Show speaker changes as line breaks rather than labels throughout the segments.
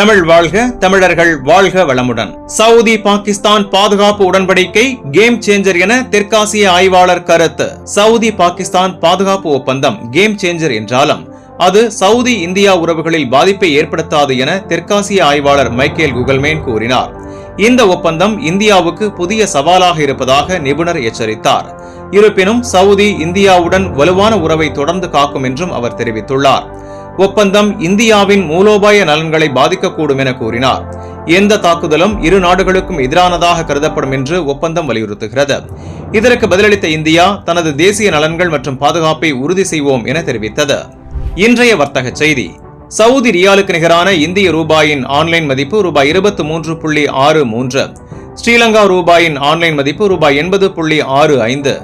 தமிழ் வாழ்க தமிழர்கள் வாழ்க வளமுடன். சவுதி பாகிஸ்தான் பாதுகாப்பு உடன்படிக்கை கேம் சேஞ்சர் என தெற்காசிய ஆய்வாளர் கருத்து. சவுதி பாகிஸ்தான் பாதுகாப்பு ஒப்பந்தம் கேம் சேஞ்சர் என்றாலும் அது சவுதி இந்தியா உறவுகளில் பாதிப்பை ஏற்படுத்தாது என தெற்காசிய ஆய்வாளர் மைக்கேல் குகல்மேன் கூறினார். இந்த ஒப்பந்தம் இந்தியாவுக்கு புதிய சவாலாக இருப்பதாக நிபுணர் எச்சரித்தார். இருப்பினும் சவுதி இந்தியாவுடன் வலுவான உறவை தொடர்ந்து காக்கும் என்றும் அவர் தெரிவித்துள்ளார். ஒப்பந்தம் இந்தியாவின் மூலோபாய நலன்களை பாதிக்கக்கூடும் என கூறினார். எந்த தாக்குதலும் இரு நாடுகளுக்கும் எதிரானதாக கருதப்படும் என்று ஒப்பந்தம் வலியுறுத்துகிறது. இதற்கு பதிலளித்த இந்தியா தனது தேசிய நலன்கள் மற்றும் பாதுகாப்பை உறுதி செய்வோம் என தெரிவித்தது. இன்றைய வர்த்தக செய்தி. சவுதி ரியாலுக்கு நிகரான இந்திய ரூபாயின் ஆன்லைன் மதிப்பு ரூபாய் இருபத்தி மூன்று புள்ளி ஆறு மூன்று ஸ்ரீலங்கா ரூபாயின் ஆன்லைன் மதிப்பு ரூபாய் எண்பது புள்ளி ஆறு ஐந்து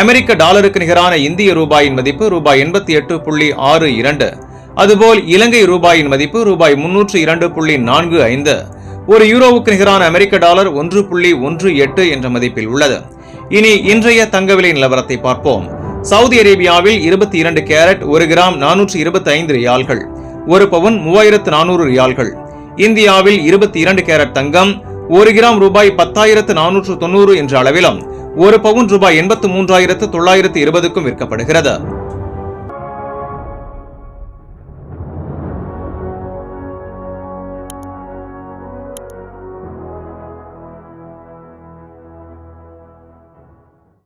அமெரிக்க டாலருக்கு நிகரான இந்திய ரூபாயின் மதிப்பு ரூபாய் எண்பத்தி எட்டு புள்ளி ஆறு இரண்டு அதுபோல் இலங்கை ரூபாயின் மதிப்பு ரூபாய் முன்னூற்று இரண்டு புள்ளி நான்கு ஐந்து ஒரு யூரோவுக்கு நிகரான அமெரிக்க டாலர் ஒன்று புள்ளி ஒன்று எட்டு என்ற மதிப்பில் உள்ளது. இனி இன்றைய தங்க விலை நிலவரத்தை பார்ப்போம். சவுதி அரேபியாவில் இருபத்தி இரண்டு கேரட் ஒரு கிராம் நானூற்று இருபத்தி ஐந்து ரியால்கள் ஒரு பவுன் மூவாயிரத்து நானூறு ரியால்கள். இந்தியாவில் இருபத்தி இரண்டு கேரட் தங்கம் ஒரு கிராம் ரூபாய் பத்தாயிரத்து நானூற்று தொண்ணூறு என்ற அளவிலும் ஒரு பவுன் ரூபாய் எண்பத்து மூன்றாயிரத்து தொள்ளாயிரத்து இருபதுக்கும் விற்கப்படுகிறது.